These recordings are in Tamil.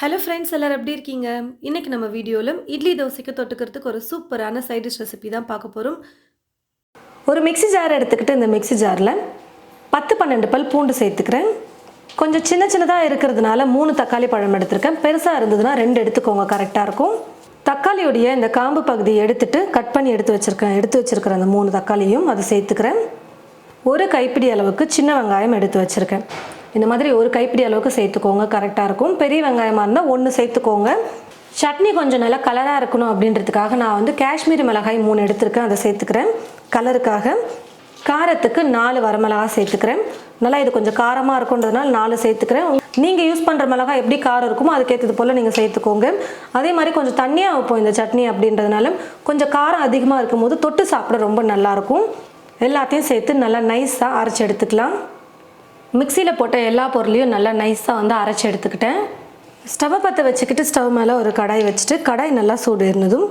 ஹலோ ஃப்ரெண்ட்ஸ் எல்லோரும் எப்படி இருக்கீங்க? இன்றைக்கி நம்ம வீடியோவில் இட்லி தோசைக்கு தொட்டுக்கிறதுக்கு ஒரு சூப்பரான சைட் டிஷ் ரெசிபி தான் பார்க்க போகிறோம் ஒரு மிக்ஸி ஜார் எடுத்துக்கிட்டு இந்த மிக்ஸி ஜாரில் பத்து பன்னெண்டு பல் பூண்டு சேர்த்துக்கிறேன். கொஞ்சம் சின்ன சின்னதாக இருக்கிறதுனால மூணு தக்காளி பழம் எடுத்திருக்கேன். பெருசாக இருந்ததுன்னா ரெண்டு எடுத்துக்கோங்க கரெக்டாக இருக்கும். தக்காளியுடைய இந்த காம்பு பகுதியை எடுத்துட்டு கட் பண்ணி எடுத்து வச்சுருக்கேன். எடுத்து வச்சுருக்கிற அந்த மூணு தக்காளியும் அதை சேர்த்துக்கிறேன். ஒரு கைப்பிடி அளவுக்கு சின்ன வெங்காயம் எடுத்து வச்சுருக்கேன். இந்த மாதிரி ஒரு கைப்பிடி அளவுக்கு சேர்த்துக்கோங்க. கரெக்டாக இருக்கும். பெரிய வெங்காயமாக இருந்தால் ஒன்று சேர்த்துக்கோங்க. சட்னி கொஞ்சம் நல்லா கலராக இருக்கணும் அப்படின்றதுக்காக நான் வந்து காஷ்மீரி மிளகாய் மூணு எடுத்திருக்கேன். அதை சேர்த்துக்கிறேன். கலருக்காக காரத்துக்கு நாலு வரமிளகாய் சேர்த்துக்கிறேன். நல்லா இது கொஞ்சம் காரமாக இருக்குன்றதுனால நாலு சேர்த்துக்கிறேன். நீங்கள் யூஸ் பண்ணுற மிளகாய் எப்படி காரம் இருக்குமோ அதுக்கேற்றது போல் நீங்கள் சேர்த்துக்கோங்க. அதே மாதிரி கொஞ்சம் தண்ணியாக வைப்போம் இந்த சட்னி அப்படின்றதுனால. கொஞ்சம் காரம் அதிகமாக இருக்கும்போது தொட்டு சாப்பிட ரொம்ப நல்லாயிருக்கும் எல்லாத்தையும் சேர்த்து நல்லா நைஸாக அரைச்சி எடுத்துக்கலாம். மிக்சியில் போட்ட எல்லா பொருளையும் நல்லா நைஸாக வந்து அரைச்சி எடுத்துக்கிட்டேன். ஸ்டவ்வை பற்ற வச்சுக்கிட்டு ஸ்டவ் மேலே ஒரு கடாய் வச்சுட்டு கடாய் நல்லா சூடு இருந்ததும்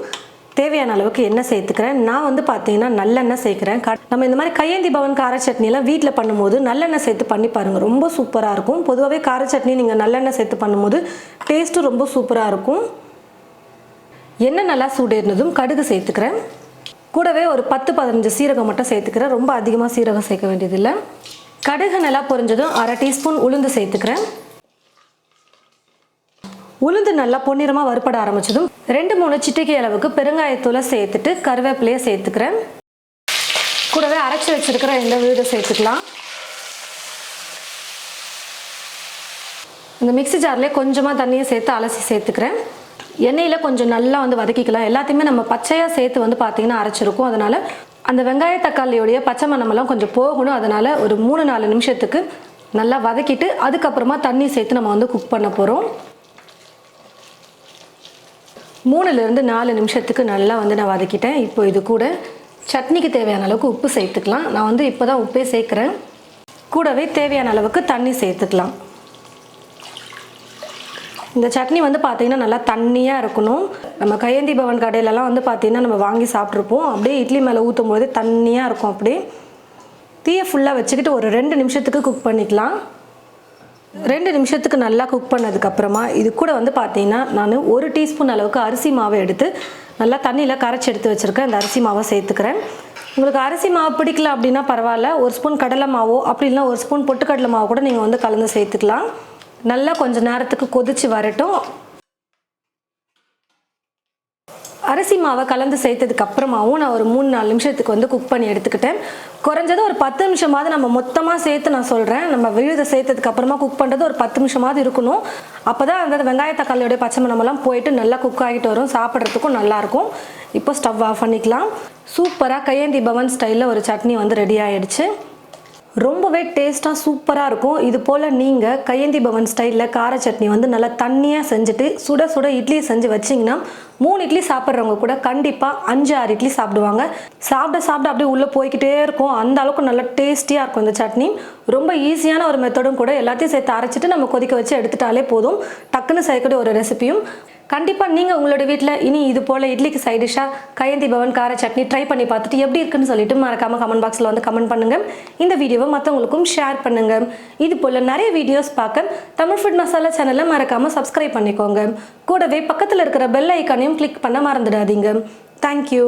தேவையான அளவுக்கு எண்ணெய் சேர்த்துக்கிறேன். நான் வந்து பார்த்தீங்கன்னா நல்லெண்ணெய் சேர்க்குறேன். நம்ம இந்த மாதிரி கையேந்தி பவன் கார சட்னிலாம் வீட்டில் பண்ணும்போது நல்லெண்ணெய் சேர்த்து பண்ணி பாருங்கள் ரொம்ப சூப்பராக இருக்கும். பொதுவாகவே கார சட்னி நீங்கள் நல்லெண்ணெய் சேர்த்து பண்ணும்போது டேஸ்ட்டும் ரொம்ப சூப்பராக இருக்கும். எண்ணெய் நல்லா சூடு இருந்ததும் கடுகு சேர்த்துக்கிறேன். கூடவே ஒரு பத்து பதினஞ்சு சீரகம் மட்டும் சேர்த்துக்கிறேன். ரொம்ப அதிகமாக சீரகம் சேர்க்க வேண்டியதில்லை. கடுகு நல்லா பொரிஞ்சதும் அரை டீஸ்பூன் உளுந்து சேர்த்துக்கிறேன். உளுந்து நல்லா பொன்னிறமாக வறுப்பட ஆரம்பிச்சதும் ரெண்டு மூணு சிட்டிகை அளவுக்கு பெருங்காயத்தூளை சேர்த்துட்டு கருவேப்பிலையை சேர்த்துக்கிறேன். கூடவே அரைச்சி வச்சிருக்கிற இந்த விழுதை சேர்த்துக்கலாம். இந்த மிக்ஸி ஜார்லேயே கொஞ்சமாக தண்ணியை சேர்த்து அலசி சேர்த்துக்கிறேன். எண்ணெயில் கொஞ்சம் நல்லா வந்து வதக்கிக்கலாம். எல்லாத்தையுமே நம்ம பச்சையாக சேர்த்து வந்து பார்த்தீங்கன்னா அரைச்சிருக்கும். அதனால் அந்த வெங்காய தக்காளியோடைய பச்சை மணமெல்லாம் கொஞ்சம் போகணும். அதனால் ஒரு மூணு நாலு நிமிஷத்துக்கு நல்லா வதக்கிட்டு அதுக்கப்புறமா தண்ணி சேர்த்து நம்ம வந்து குக் பண்ண போகிறோம் மூணுலேருந்து நாலு நிமிஷத்துக்கு நல்லா வந்து நான் வதக்கிட்டேன். இப்போ இது கூட சட்னிக்கு தேவையான அளவுக்கு உப்பு சேர்த்துக்கலாம். நான் வந்து இப்போ தான் உப்பே சேர்க்குறேன். கூடவே தேவையான அளவுக்கு தண்ணி சேர்த்துக்கலாம். இந்த சட்னி வந்து பார்த்தீங்கன்னா நல்லா தண்ணியாக இருக்கணும். நம்ம கையேந்தி பவன் கடையிலலாம் வந்து பார்த்தீங்கன்னா நம்ம வாங்கி சாப்பிட்ருப்போம். அப்படியே இட்லி மேலே ஊற்றும் போது தண்ணியாக இருக்கும் அப்படியே தீயை ஃபுல்லாக வச்சுக்கிட்டு ஒரு ரெண்டு நிமிஷத்துக்கு குக் பண்ணிக்கலாம். ரெண்டு நிமிஷத்துக்கு நல்லா குக் பண்ணதுக்கப்புறமா இது கூட வந்து பார்த்தீங்கன்னா நான் ஒரு டீஸ்பூன் அளவுக்கு அரிசி மாவை எடுத்து நல்லா தண்ணியில் கரைச்சி எடுத்து வச்சுருக்கேன். அந்த அரிசி மாவை சேர்த்துக்கிறேன். உங்களுக்கு அரிசி மாவு பிடிக்கல அப்படின்னா பரவாயில்ல. ஒரு ஸ்பூன் கடலை மாவோ அப்படி இல்லைன்னா ஒரு ஸ்பூன் பொட்டுக்கடலை மாவு கூட நீங்கள் வந்து கலந்து சேர்த்துக்கலாம். நல்லா கொஞ்சம் நேரத்துக்கு கொதிச்சு வரட்டும். அரிசி மாவை கலந்து சேர்த்ததுக்கு அப்புறமாவும் நான் ஒரு மூணு நாலு நிமிஷத்துக்கு வந்து குக் பண்ணி எடுத்துக்கிட்டேன். குறைஞ்சது ஒரு பத்து நிமிஷமாவது நம்ம மொத்தமாக சேர்த்து நான் சொல்கிறேன் நம்ம விழுதை சேர்த்ததுக்கு அப்புறமா குக் பண்ணுறது ஒரு பத்து நிமிஷமாவது இருக்கணும். அப்போ தான் அந்த வெங்காய தக்காளியோடைய பச்சை மணமெல்லாம் போயிட்டு நல்லா குக் ஆகிட்டு வரும். சாப்பிட்றதுக்கும் நல்லாயிருக்கும் இப்போ ஸ்டவ் ஆஃப் பண்ணிக்கலாம். சூப்பராக கையேந்தி பவன் ஸ்டைலில் ஒரு சட்னி வந்து ரெடி ஆகிடுச்சு ரொம்பவே டேஸ்ட்டாக சூப்பராக இருக்கும். இது போல் நீங்கள் கையந்தி பவன் ஸ்டைலில் கார சட்னி வந்து நல்லா தண்ணியாக செஞ்சுட்டு சுட சுட இட்லி செஞ்சு வச்சிங்கன்னா மூணு இட்லி சாப்பிட்றவங்க கூட கண்டிப்பாக அஞ்சு ஆறு இட்லி சாப்பிடுவாங்க. சாப்பிட சாப்பிட அப்படியே உள்ளே போய்கிட்டே இருக்கும். அந்த அளவுக்கு நல்லா டேஸ்டியாக இருக்கும் இந்த சட்னி. ரொம்ப ஈஸியான ஒரு மெத்தடும் கூட எல்லாத்தையும் சேர்த்து அரைச்சிட்டு நம்ம கொதிக்க வச்சு எடுத்துட்டாலே போதும். டக்குன்னு செய்யக்கூடிய ஒரு ரெசிபியும் கண்டிப்பாக நீங்கள் உங்களோட வீட்டில் இனி இது போல் இட்லிக்கு சைடிஷாக டிஷ்ஷாக கையந்தி பவன் கார சட்னி ட்ரை பண்ணி பார்த்துட்டு எப்படி இருக்குன்னு சொல்லிட்டு மறக்காமல் கமெண்ட் பாக்ஸில் வந்து கமெண்ட் பண்ணுங்கள் இந்த வீடியோவை மற்றவங்களுக்கும் ஷேர் பண்ணுங்கள் இது போல் நிறைய வீடியோஸ் பார்க்க தமிழ் ஃபுட் மசாலா சேனலை மறக்காமல் சப்ஸ்கிரைப் பண்ணிக்கோங்க. கூடவே பக்கத்தில் இருக்கிற பெல் ஐக்கானையும் கிளிக் பண்ண மறந்துடாதீங்க. தேங்க்யூ